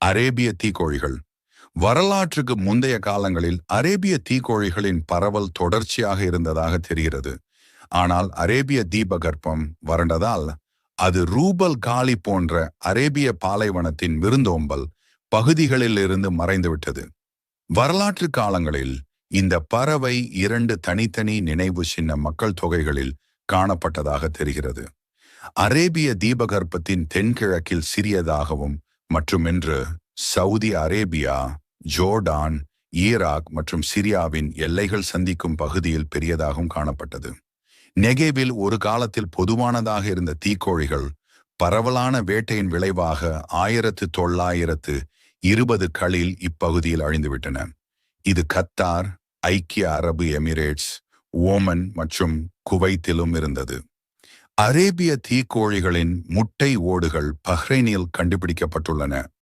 அரேபிய தீக்கோழிகள். வரலாற்றுக்கு முந்தைய காலங்களில் அரேபிய தீக்கோழிகளின் பரவல் தொடர்ச்சியாக இருந்ததாக தெரிகிறது. ஆனால் அரேபிய தீபகற்பம் வறண்டதால் அது ரூபல் காலி போன்ற அரேபிய பாலைவனத்தின் விருந்தோம்பல் பகுதிகளில் இருந்து மறைந்துவிட்டது. வரலாற்று காலங்களில் இந்த பறவை இரண்டு தனித்தனி நினைவு சின்ன மக்கள் தொகைகளில் காணப்பட்டதாக தெரிகிறது. அரேபிய தீபகற்பத்தின் தென்கிழக்கில் சிறியதாகவும் மற்றும் இன்று சவுதி அரேபியா ஜோர்டான் ஈராக் மற்றும் சிரியாவின் எல்லைகள் சந்திக்கும் பகுதியில் பெரியதாகவும் காணப்பட்டது. நெகேவில் ஒரு காலத்தில் பொதுவானதாக இருந்த தீக்கோழிகள் பரவலான வேட்டையின் விளைவாக ஆயிரத்து தொள்ளாயிரத்து இருபது களில் இப்பகுதியில் அழிந்துவிட்டன. இது கத்தார் ஐக்கிய அரபு எமிரேட்ஸ் ஓமன் மற்றும் குவைத்திலும் இருந்தது. அரேபிய தீக்கோழிகளின் முட்டை ஓடுகள் பஹ்ரைனில் கண்டுபிடிக்கப்பட்டுள்ளன.